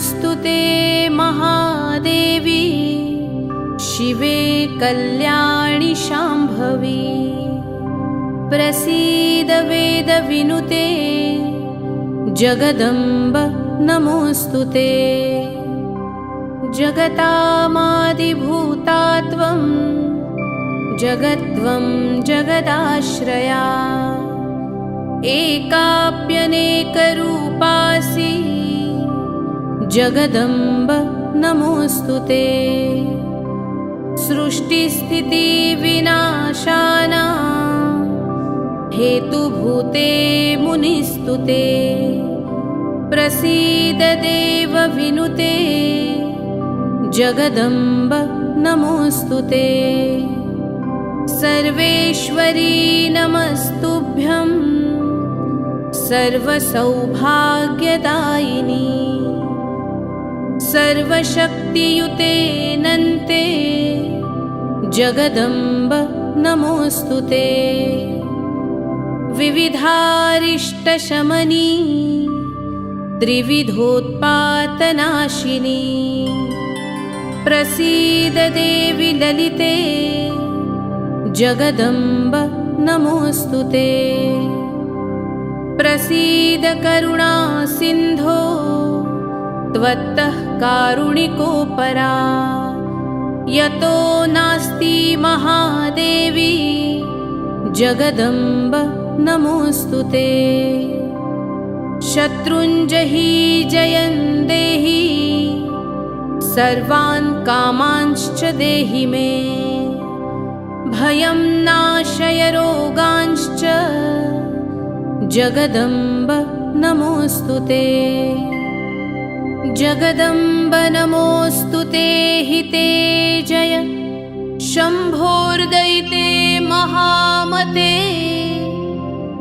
नमोऽस्तु ते महादेवी। शिवे कल्याणि शाम्भवी। प्रसीद वेदविनुते जगदम्ब नमोऽस्तु ते। जगतामादिभूता त्वं जगत्वं जगदाश्रया। एकाप्यनेकरूपासि जगदम्ब नमोऽस्तु ते। सृष्टिस्थितिविनाशाना हेतुभूते मुनिस्तुते प्रसीददेवविनुते जगदम्ब नमोऽस्तु ते। सर्वेश्वरी नमस्तुभ्यं सर्वसौभाग्यदायिनी सर्वशक्तियुते नन्ते जगदम्ब नमोऽस्तु ते। विविधारिष्टशमनी त्रिविधोत्पातनाशिनी प्रसीददेवि ललिते जगदम्ब नमोऽस्तु ते। प्रसीदकरुणासिन्धो त्वत्तः कारुणिकोपरा। यतो नास्ति महादेवी जगदम्ब नमोऽस्तु ते। शत्रुञ्जहि जयन् देहि सर्वान् कामांश्च देहि मे। भयं नाशय रोगांश्च जगदम्ब नमोऽस्तु ते जगदम्ब नमोऽस्तु ते हिते जय। शम्भोर्दयिते महामते।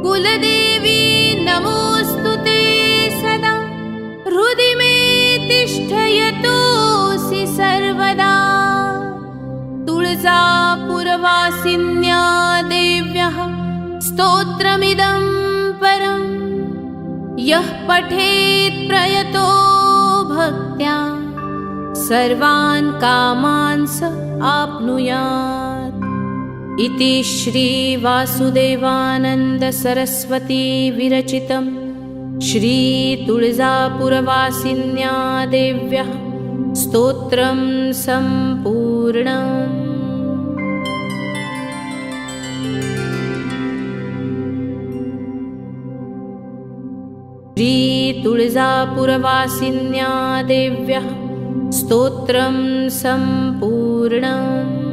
कुलदेवी नमोऽस्तु ते सदा। हृदि मे तिष्ठयतोऽसि सर्वदा। तुळजापुरवासिन्या देव्यः स्तोत्रमिदं परं यः पठेत् प्रयतो भक्त्या सर्वान् कामान् स आप्नुयात्। इति श्रीवासुदेवानन्दसरस्वतीविरचितं श्रीतुळजापुरवासिन्या देव्यः स्तोत्रं सम्पूर्णम् श्रीतुळजापुरवासिन्या देव्यः स्तोत्रं सम्पूर्णम्